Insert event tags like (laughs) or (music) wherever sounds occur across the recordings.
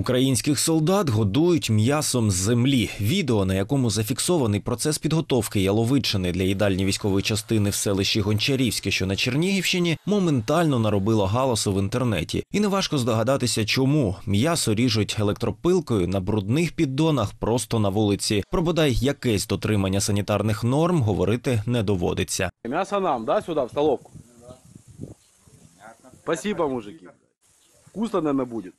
Українських солдат годують м'ясом з землі. Відео, на якому зафіксований процес підготовки яловичини для їдальні військової частини в селищі Гончарівське, що на Чернігівщині, моментально наробило галасу в інтернеті. І неважко здогадатися, чому м'ясо ріжуть електропилкою на брудних піддонах просто на вулиці. Про бодай якесь дотримання санітарних норм говорити не доводиться. Мясо нам, да, сюда, в столовку? Спасибо, мужики. Вкусно, наверное.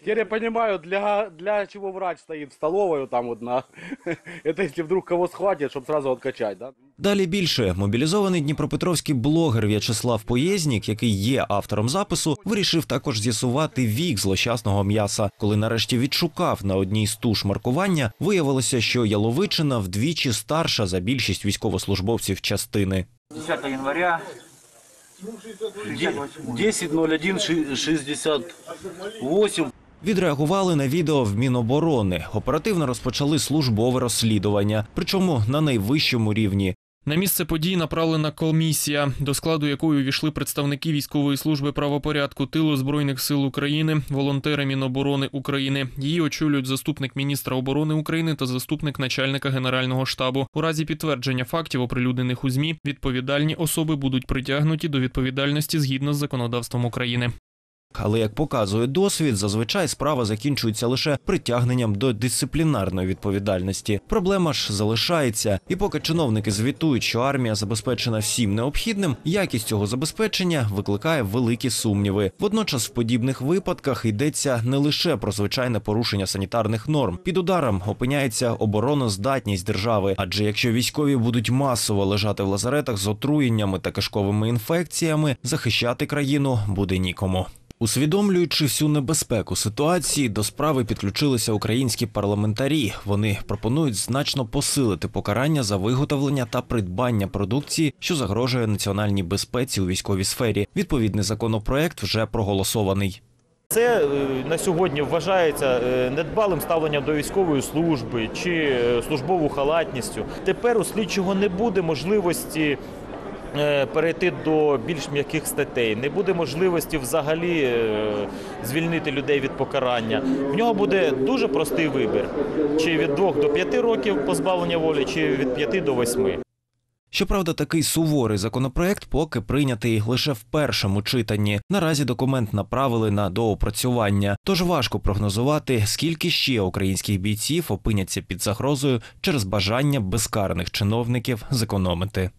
Теперь я понимаю, для, для чего врач стоит в столовой там вот на... (laughs) Это если вдруг кого схватит, чтобы сразу откачать, да? Далі більше мобілізований дніпропетровський блогер В'ячеслав Поєзнік, який є автором запису, вирішив також з'ясувати вік злощасного м'яса. Коли нарешті відшукав на одній з туш маркування, виявилося, що яловичина вдвічі старша за більшість військовослужбовців частини. 10 января 10.01.68. Відреагували на відео в Міноборони. Оперативно розпочали службове розслідування, причому на найвищому рівні. На місце подій направлена комісія, до складу якої увійшли представники військової служби правопорядку тилу збройних сил України, волонтери Міноборони України. Її очолюють заступник міністра оборони України та заступник начальника генерального штабу. У разі підтвердження фактів, оприлюднених у змі, відповідальні особи будуть притягнуті до відповідальності згідно з законодавством України. Але як показує досвід, зазвичай справа закінчується лише притягненням до дисциплінарної відповідальності. Проблема ж залишається, і поки чиновники звітують, що армія забезпечена всім необхідним, якість цього забезпечення викликає великі сумніви. Водночас, в подібних випадках йдеться не лише про звичайне порушення санітарних норм. Під ударом опиняється обороноздатність держави. Адже якщо військові будуть масово лежати в лазаретах з отруєннями та кишковими інфекціями, захищати країну буде нікому. Усвідомлюючи всю небезпеку ситуації, до справи підключилися українські парламентарі. Вони пропонують значно посилити покарання за виготовлення та придбання продукції, що загрожує національній безпеці у військовій сфері. Відповідний законопроект вже проголосований. Це е, на сьогодні вважається е, недбалим ставленням до військової служби чи е, службову халатністю. Тепер у слідчого не буде можливості перейти до більш м'яких статей, не буде можливості взагалі е, звільнити людей від покарання. В нього буде дуже простий вибір: чи від 2 до 5 років позбавлення волі, чи від 5 до 8. Щоправда, такий суворий законопроект поки прийнятий лише в першому читанні. Наразі документ направили на доопрацювання, тож важко прогнозувати, скільки ще українських бійців опиняться під загрозою через бажання безкарних чиновників зекономити.